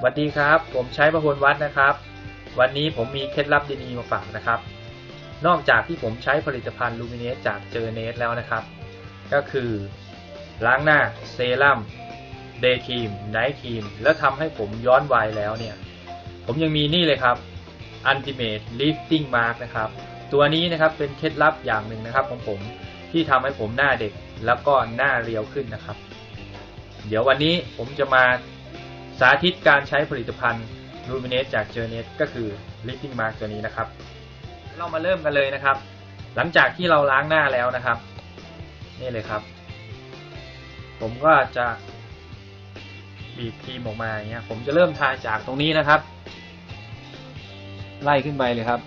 สวัสดีครับ ผมใช้ประพลวัดนะครับ วันนี้ผมมีเคล็ดลับดีๆมาฝากนะครับ นอกจากที่ผมใช้ผลิตภัณฑ์ลูมิเนสจากเจอเนสแล้วนะครับ ก็คือ ล้างหน้าเซรั่มเดย์ครีมไนท์ครีมแล้วทำให้ผมย้อนวัยแล้วเนี่ย ผมยังมีนี่เลยครับ Ultimate Lifting Mask นะครับ ตัวนี้นะครับเป็นเคล็ดลับอย่างหนึ่งนะครับของผมที่ทำให้ผมหน้าเด็กแล้วก็หน้าเรียวขึ้นนะครับ เดี๋ยววันนี้ผมจะมา สาธิตการใช้ผลิตภัณฑ์ Luminate จาก j o u r n e t ก็คือ Lifting Mask ตัวนี้นะครับ เรามาเริ่มกันเลยนะครับ หลังจากที่เราล้างหน้าแล้วนะครับ นี่เลยครับ ผมก็จะบีบครีมออกมาอย่างเงี้ย ผมจะเริ่มทาจากตรงนี้นะครับ ไล่ขึ้นไปเลยครับ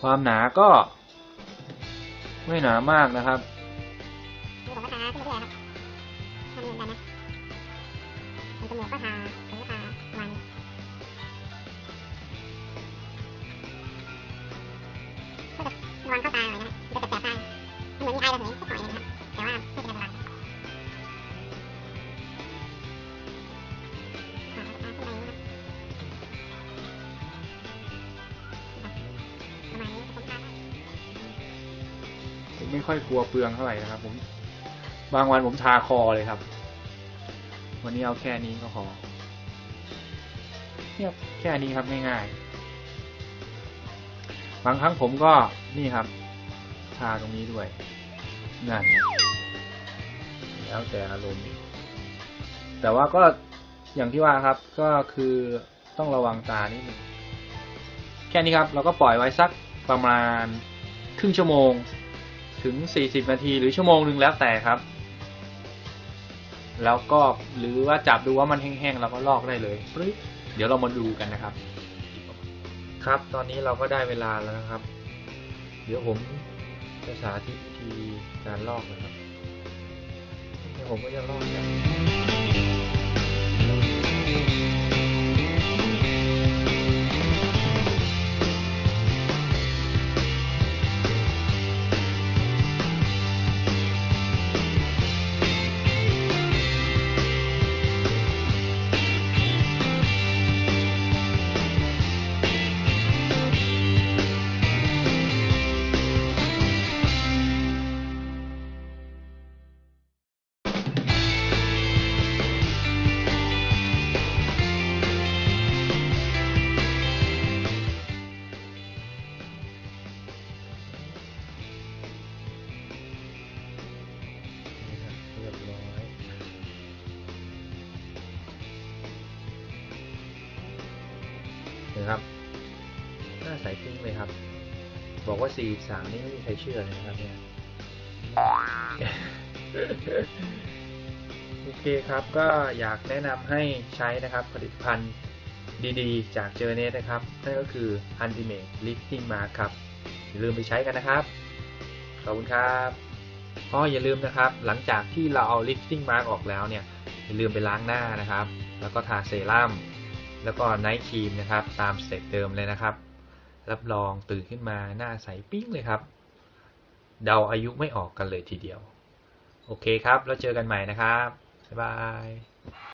ความหนาก็ไม่หนามากนะครับ ก็ทาหูก็ทาประมาณนี้ก็จะวังเข้าตาหน่อยนะจะแสบๆตามันเหมือนมีไอระเหยสักหน่อยนึงนะครับแต่ว่าไม่เป็นอันตรายอ่าทาขึ้นไปนะครับประมาณนี้ผมทาผมไม่ค่อยกลัวเปลืองเท่าไหร่นะครับ ผม บางวันผมทาคอเลยครับ วันนี้เอาแค่นี้ก็พอเนี่ยแค่นี้ครับง่ายๆ บางครั้งผมก็นี่ครับ ทาตรงนี้ด้วยนั่นไงแล้วแต่อารมณ์ แต่ว่าก็อย่างที่ว่าครับก็คือต้องระวังตานิดนึงแค่นี้ครับ เราก็ปล่อยไว้สักประมาณครึ่งชั่วโมง ถึง 40 นาทีหรือชั่วโมงหนึ่งแล้วแต่ครับ แล้วก็หรือว่าจับดูว่ามันแห้งๆเราก็ลอกได้เลยเดี๋ยวเรามาดูกันนะครับ ครับตอนนี้เราก็ได้เวลาแล้วนะครับ เดี๋ยวผมจะสาธิตวิธีการลอกนะครับเดี๋ยวผมก็จะลอกจาก นะครับหน้าใสปิ้งเลยครับ บอกว่า 43 นี่ไม่มีใครเชื่อเลยนะครับเนี่ยโอเคครับก็อยากแนะนำให้ใช้นะครับผลิตภัณฑ์ดีๆ จากเจอเนสนะครับ นั่นก็คือ Ultimate Lifting Mask ครับ อย่าลืมไปใช้กันนะครับ ขอบคุณครับอ๋ออย่าลืมนะครับ หลังจากที่เราเอา lifting mask ออกแล้วเนี่ย อย่าลืมไปล้างหน้านะครับ แล้วก็ทาเซรั่ม แล้วก็ไนท์ครีมนะครับ ตามสเต็ปเดิมเลยนะครับ รับรองตื่นขึ้นมาหน้าใสปิ้งเลยครับ เดาอายุไม่ออกกันเลยทีเดียว โอเคครับ แล้วเจอกันใหม่นะครับ บ๊ายบาย